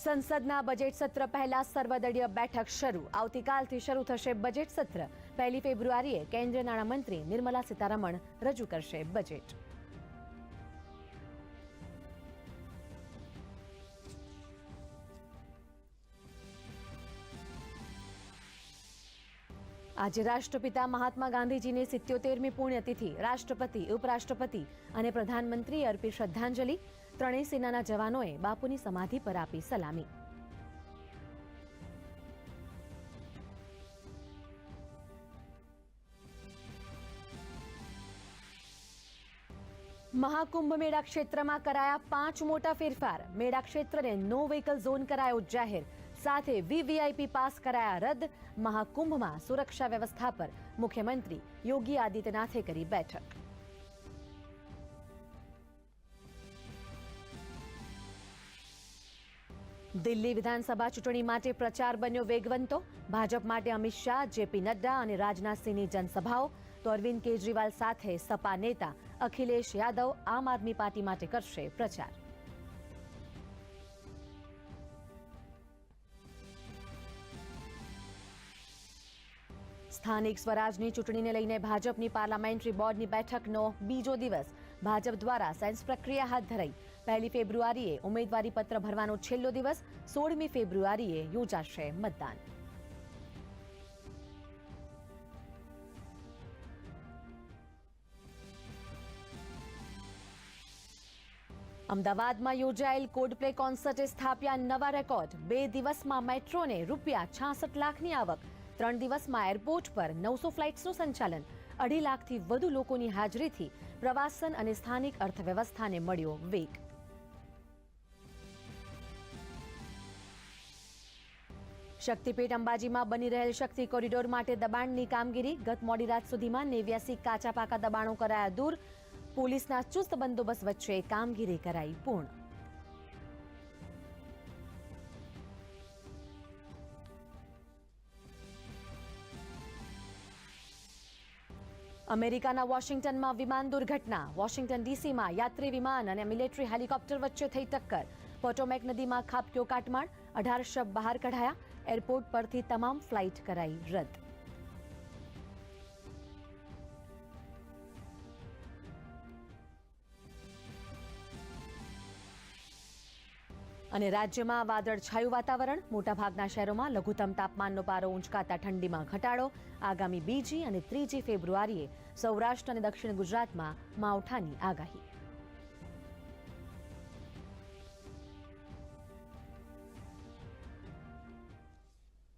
સંસદના બજેટ સત્ર પહેલા સર્વદળીય બેઠક શરૂ. આવતીકાલથી શરૂ થશે બજેટ સત્ર. પહેલી ફેબ્રુઆરીએ કેન્દ્રીય નાણામંત્રી નિર્મલા સીતારમણ રજૂ કરશે બજેટ. આજે રાષ્ટ્રપિતા મહાત્મા ગાંધીજીની સિત્યોતેરમી પુણ્યતિથિ રાષ્ટ્રપતિ, ઉપરાષ્ટ્રપતિ અને પ્રધાનમંત્રીએ અર્પી શ્રદ્ધાંજલિ ત્રણેય સેનાના જવાનોએ બાપુની સમાધિ પર આપી સલામી. મહાકુંભ મેળા ક્ષેત્રમાં કરાયા પાંચ મોટા ફેરફાર. મેળા ક્ષેત્રને નો વ્હીકલ ઝોન કરાયો જાહેર. સાથે વીવીઆઈપી પાસ કરાયા રદ, મહાકુંભમાં સુરક્ષા વ્યવસ્થા પર મુખ્યમંત્રી યોગી આદિત્યનાથે કરી બેઠક. દિલ્હી વિધાનસભા ચૂંટણી માટે પ્રચાર બન્યો વેગવંતો. ભાજપ માટે અમિત શાહ, જેપી નડ્ડા અને રાજનાથસિંહની જનસભાઓ. તો અરવિંદ કેજરીવાલ સાથે સપા નેતા અખિલેશ યાદવ આમ આદમી પાર્ટી માટે કરશે પ્રચાર. સ્થાનિક સ્વરાજની ચૂંટણીને લઈને ભાજપની પાર્લામેન્ટરી બોર્ડની બેઠકનો બીજો દિવસ. ભાજપ દ્વારા સેન્સ પ્રક્રિયા હાથ ધરાઈ. પહેલી ફેબ્રુઆરીએ ઉમેદવારી ભરવાનો છેલ્લો દિવસ, સોળમી ફેબ્રુઆરીએ યોજાશે મતદાન. અમદાવાદમાં યોજાયેલ કોડપ્લે કોન્સર્ટે સ્થાપ્યા નવા રેકોર્ડ. બે દિવસમાં મેટ્રોને રૂપિયા છાસઠ લાખની આવક. ત્રણ દિવસમાં એરપોર્ટ પર નવસો ફ્લાઇટ્સનું સંચાલન. અઢી લાખથી વધુ લોકોની હાજરીથી પ્રવાસન અને સ્થાનિક અર્થવ્યવસ્થાને મળ્યો વેગ. શક્તિપીઠ અંબાજીમાં બની રહેલ શક્તિ કોરિડોર માટે દબાણની કામગીરી ગત મોડી રાત સુધીમાં નેવ્યાસી કાચા પાકા દબાણો કરાયા. દૂર પોલીસના ચુસ્ત બંદોબસ્ત વચ્ચે કામગીરી કરાઈ પૂર્ણ. અમેરિકાના વોશિંગ્ટનમાં વિમાન દુર્ઘટના. વોશિંગ્ટન ડીસીમાં યાત્રી વિમાન અને મિલિટરી હેલિકોપ્ટર વચ્ચે થઈ ટક્કર. પોટોમેક નદીમાં ખાબક્યો કાટમાળ અઢાર શબ બહાર કઢાયા, એરપોર્ટ પરથી તમામ ફ્લાઇટ કરાઈ રદ. અને રાજ્યમાં વાદળછાયું વાતાવરણ, મોટાભાગના શહેરોમાં લઘુત્તમ તાપમાનનો પારો ઊંચકાતા ઠંડીમાં ઘટાડો, આગામી બીજી અને ત્રીજી ફેબ્રુઆરીએ સૌરાષ્ટ્ર અને દક્ષિણ ગુજરાતમાં માવઠાની આગાહી.